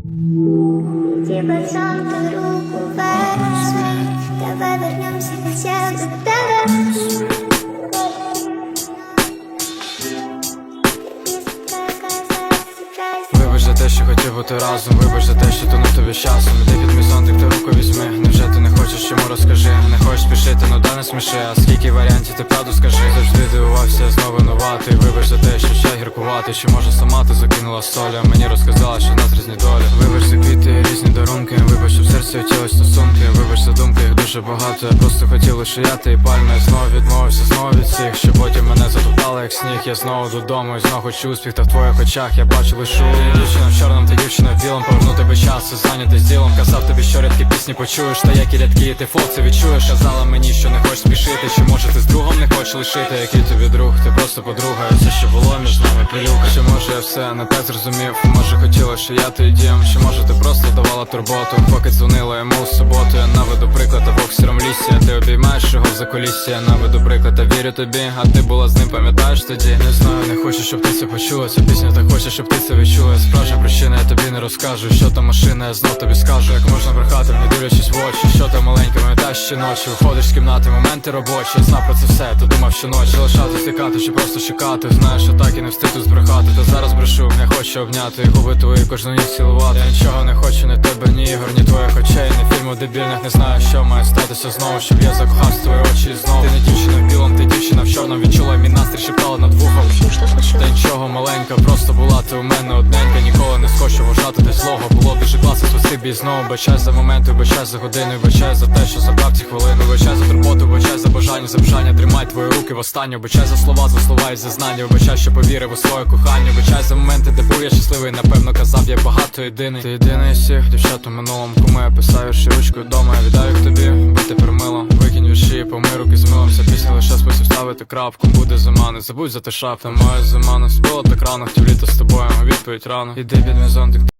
Типа сам руку возьми Давай вернемся все к тебе. Вибач за те, що хотів бути разом, вибач за те, що тонув тобі часом. Іди під мій зонтик, ти руку візьми. Невже ти не хочеш чому розкажи? Не хочеш спішити, ну да не сміши. А скільки варіантів ти правду скажи? Завжди дивувався, знову винуватий Вибач за те, що чай гіркувати. Чи може сама ти закинула солі А мені розказала, що в нас дуже багато. Я просто хотів лише я ти і пальми Я знову відмовився, знову від всіх Що потім мене затоптали, як сніг. Я знову додому і знову хочу успіх Та в твоїх очах я бачу лише Ти дівчина в чорному, ти дівчина в білому Поверну тебе час, і зайнятий з ділом Казав тобі, що рядкі пісні почуєш Та які рядки, і ти фоці відчуєш. Казала мені, що не хочеш спішити Чи може ти з другом не хочеш лишити. Який тобі друг, ти просто подруга все, що було між нами пилюка Чи може я все не так зрозумів? Може хотіла, що я твій дім? Чи може ти просто давала турботу? Поки дзвонила йому в суботу за колісся. Я наведу приклад, та вірю тобі. А ти була з ним, пам'ятаєш тоді? Не знаю, не хочу, щоб ти це почула. Ця пісня так хоче, щоб ти це відчула. Справжня причина, я тобі не розкажу Що там машина, я знов тобі скажу Як можна брехати, не дивлячись в очі. Що там маленька, пам'ятаєш ще ночі? Виходиш з кімнати, моменти робочі. Я знав про це все, то думав, що ночі. Лишати стікати, чи просто чекати Знаєш, що так і не встиг тут збрехати. Та зараз брешу, не хочу обняти Губи твої кожну ніч цілувати. Я нічого не хочу, ні тебе, ні ігор, ні твоїх очей Ні фільмів дебільних, не знаю, що має статися знову Щоб я закохав в твої очі знову. Ти не дівчина в білому, ти дівчина в чорному. Відчула мій настрій, шептала над вухом. Та нічого маленька, просто була ти у мене одненька. Ніколи не схочу вважати десь злого. Було дуже класно, спасибі знову. Бачай за моменти, бачай за години Бачай за те, що забрав ці хвилини. Бачай за турботу, бачай за бажання, за бажання. Тримай твої руки в останню. Бачай за слова, за слова і за знання Бачай, що повірив у своє кохання. Бачай за моменти, де був я щасливий. Напевно казав, я багато єдиний. Ти єдиний всіх дівчат у минулому Кому я писав вірші ручкою дома Я віддаю к тобі, бо тепер мило Викинь вірші, помий руки з милом. Ця пісня лише спосіб ставити крапку. Буде зима, не забудь за те шапку Моя зима не спила так рано Хотів літо з тобою, відповідь рано. Іди під мій зонтик